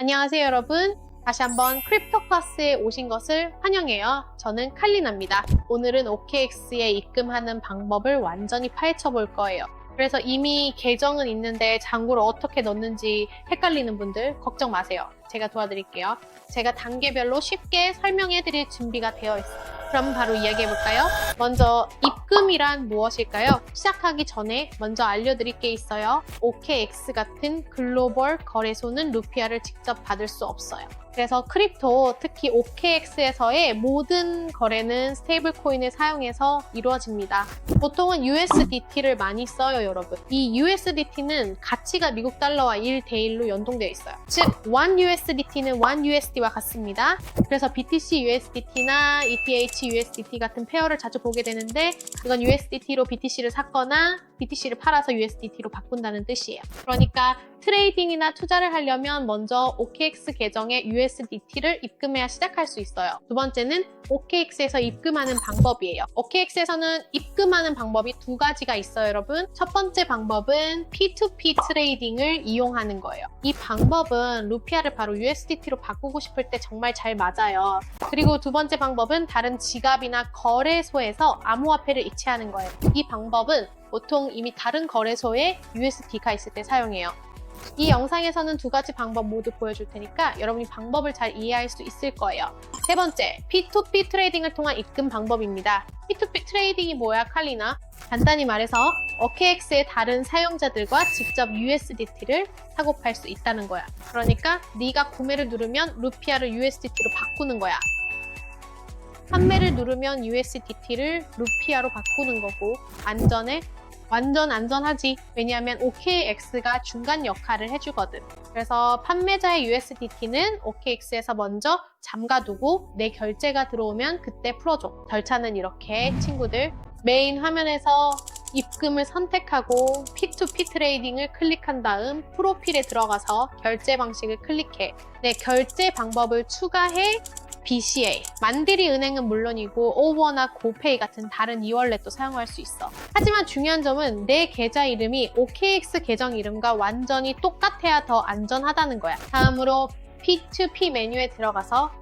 안녕하세요 여러분. 다시 한번 크립토 클래스에 오신 것을 환영해요. 저는 칼리나입니다. 오늘은 OKX에 입금하는 방법을 완전히 파헤쳐 볼 거예요. 그래서 이미 계정은 있는데 잔고를 어떻게 넣는지 헷갈리는 분들 걱정 마세요. 제가 도와드릴게요. 제가 단계별로 쉽게 설명해 드릴 준비가 되어 있어요. 그럼 바로 이야기해 볼까요? 먼저 입 금이란 무엇일까요? 시작하기 전에 먼저 알려드릴 게 있어요. OKX 같은 글로벌 거래소는 루피아를 직접 받을 수 없어요. 그래서 크립토, 특히 OKX에서의 모든 거래는 스테이블 코인을 사용해서 이루어집니다. 보통은 USDT를 많이 써요, 여러분. 이 USDT는 가치가 미국 달러와 1대1로 연동되어 있어요. 즉, 1USDT는 1USD와 같습니다. 그래서 BTC USDT나 ETH USDT 같은 페어를 자주 보게 되는데 이건 USDT로 BTC를 샀거나 BTC를 팔아서 USDT로 바꾼다는 뜻이에요. 그러니까 트레이딩이나 투자를 하려면 먼저 OKX 계정에 USDT 를 입금해야 시작할 수 있어요. 두 번째는 OKX에서 입금하는 방법이에요. OKX에서는 입금하는 방법이 두 가지가 있어요, 여러분. 첫 번째 방법은 P2P 트레이딩을 이용하는 거예요. 이 방법은 루피아를 바로 USDT로 바꾸고 싶을 때 정말 잘 맞아요. 그리고 두 번째 방법은 다른 지갑이나 거래소에서 암호화폐를 이체하는 거예요. 이 방법은 보통 이미 다른 거래소에 USD가 있을 때 사용해요. 이 영상에서는 두 가지 방법 모두 보여줄 테니까 여러분이 방법을 잘 이해할 수 있을 거예요. 세 번째, P2P 트레이딩을 통한 입금 방법입니다. P2P 트레이딩이 뭐야, 칼리나? 간단히 말해서 OKX의 다른 사용자들과 직접 USDT를 사고 팔 수 있다는 거야. 그러니까 네가 구매를 누르면 루피아를 USDT로 바꾸는 거야. 판매를 누르면 USDT를 루피아로 바꾸는 거고 안전해 완전 안전하지. 왜냐하면 OKX가 중간 역할을 해주거든. 그래서 판매자의 USDT는 OKX에서 먼저 잠가두고 내 결제가 들어오면 그때 풀어줘. 절차는 이렇게 친구들. 메인 화면에서 입금을 선택하고 P2P 트레이딩을 클릭한 다음 프로필에 들어가서 결제 방식을 클릭해. 내 결제 방법을 추가해 BCA. 만디리 은행은 물론이고 오버나 고페이 같은 다른 이월렛도 사용할 수 있어. 하지만 중요한 점은 내 계좌 이름이 OKX 계정 이름과 완전히 똑같아야 더 안전하다는 거야. 다음으로 P2P 메뉴에 들어가서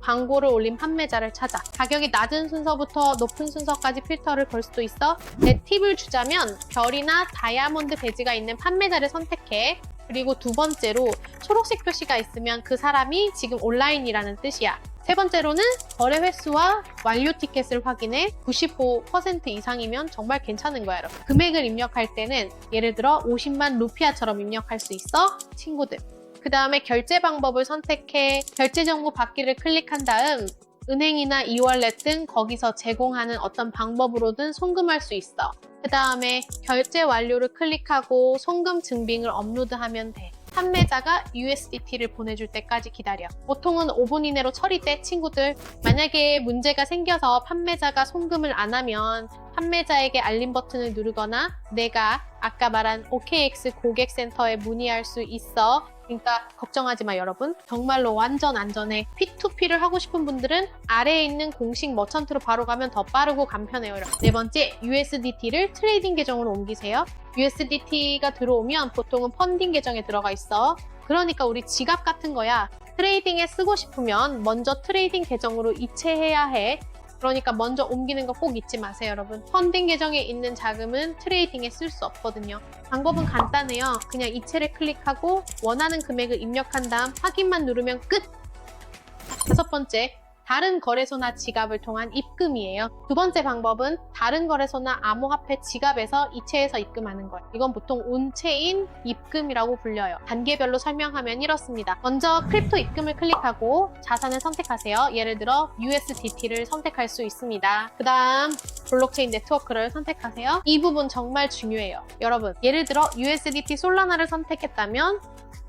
광고를 올린 판매자를 찾아. 가격이 낮은 순서부터 높은 순서까지 필터를 걸 수도 있어. 내 팁을 주자면 별이나 다이아몬드 배지가 있는 판매자를 선택해. 그리고 두 번째로 초록색 표시가 있으면 그 사람이 지금 온라인이라는 뜻이야. 세 번째로는 거래 횟수와 완료 티켓을 확인해 95% 이상이면 정말 괜찮은 거야, 여러분. 금액을 입력할 때는 예를 들어 50만 루피아처럼 입력할 수 있어, 친구들. 그 다음에 결제 방법을 선택해 결제 정보 받기를 클릭한 다음 은행이나 이월렛 등 거기서 제공하는 어떤 방법으로든 송금할 수 있어. 그 다음에 결제 완료를 클릭하고 송금 증빙을 업로드하면 돼. 판매자가 USDT를 보내줄 때까지 기다려. 보통은 5분 이내로 처리돼, 친구들. 만약에 문제가 생겨서 판매자가 송금을 안 하면 판매자에게 알림 버튼을 누르거나 내가 아까 말한 OKX 고객센터에 문의할 수 있어. 그러니까 걱정하지 마 여러분. 정말로 완전 안전해. P2P를 하고 싶은 분들은 아래에 있는 공식 머천트로 바로 가면 더 빠르고 간편해요. 여러분. 네 번째, USDT를 트레이딩 계정으로 옮기세요. USDT가 들어오면 보통은 펀딩 계정에 들어가 있어. 그러니까 우리 지갑 같은 거야. 트레이딩에 쓰고 싶으면 먼저 트레이딩 계정으로 이체해야 해. 그러니까 먼저 옮기는 거 꼭 잊지 마세요, 여러분. 펀딩 계정에 있는 자금은 트레이딩에 쓸 수 없거든요. 방법은 간단해요. 그냥 이체를 클릭하고 원하는 금액을 입력한 다음 확인만 누르면 끝! 다섯 번째, 다른 거래소나 지갑을 통한 입금이에요. 두 번째 방법은 다른 거래소나 암호화폐 지갑에서 이체해서 입금하는 거예요. 이건 보통 온체인 입금이라고 불려요. 단계별로 설명하면 이렇습니다. 먼저 크립토 입금을 클릭하고 자산을 선택하세요. 예를 들어 USDT를 선택할 수 있습니다. 그 다음 블록체인 네트워크를 선택하세요. 이 부분 정말 중요해요. 여러분, 예를 들어 USDT 솔라나를 선택했다면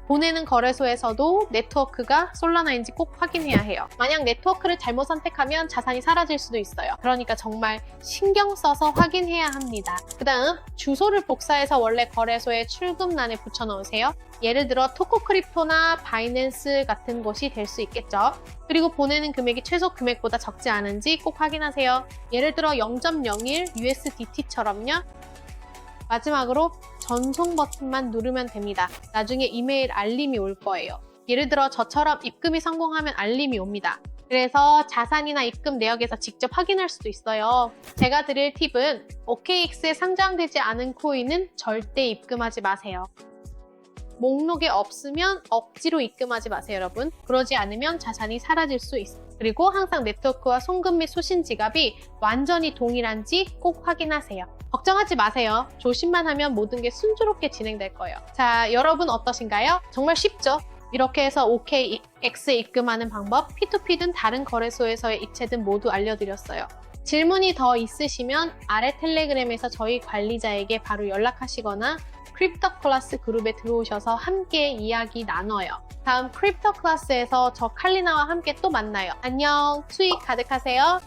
보내는 거래소에서도 네트워크가 솔라나인지 꼭 확인해야 해요. 만약 네트워크를 잘못 선택하면 자산이 사라질 수도 있어요. 그러니까 정말 신경 써서 확인해야 합니다. 그 다음 주소를 복사해서 원래 거래소의 출금란에 붙여 넣으세요. 예를 들어 토코크립토나 바이낸스 같은 곳이 될 수 있겠죠. 그리고 보내는 금액이 최소 금액보다 적지 않은지 꼭 확인하세요. 예를 들어 0.01 USDT처럼요. 마지막으로 전송 버튼만 누르면 됩니다. 나중에 이메일 알림이 올 거예요. 예를 들어 저처럼 입금이 성공하면 알림이 옵니다. 그래서 자산이나 입금 내역에서 직접 확인할 수도 있어요. 제가 드릴 팁은 OKX에 상장되지 않은 코인은 절대 입금하지 마세요. 목록에 없으면 억지로 입금하지 마세요, 여러분. 그러지 않으면 자산이 사라질 수 있어요. 그리고 항상 네트워크와 송금 및 소신 지갑이 완전히 동일한지 꼭 확인하세요. 걱정하지 마세요. 조심만 하면 모든 게 순조롭게 진행될 거예요. 자, 여러분 어떠신가요? 정말 쉽죠? 이렇게 해서 OKX에 입금하는 방법, P2P든 다른 거래소에서의 이체든 모두 알려드렸어요. 질문이 더 있으시면 아래 텔레그램에서 저희 관리자에게 바로 연락하시거나 크립토 클래스 그룹에 들어오셔서 함께 이야기 나눠요. 다음 크립토 클래스에서 저 칼리나와 함께 또 만나요. 안녕, 수익 가득하세요.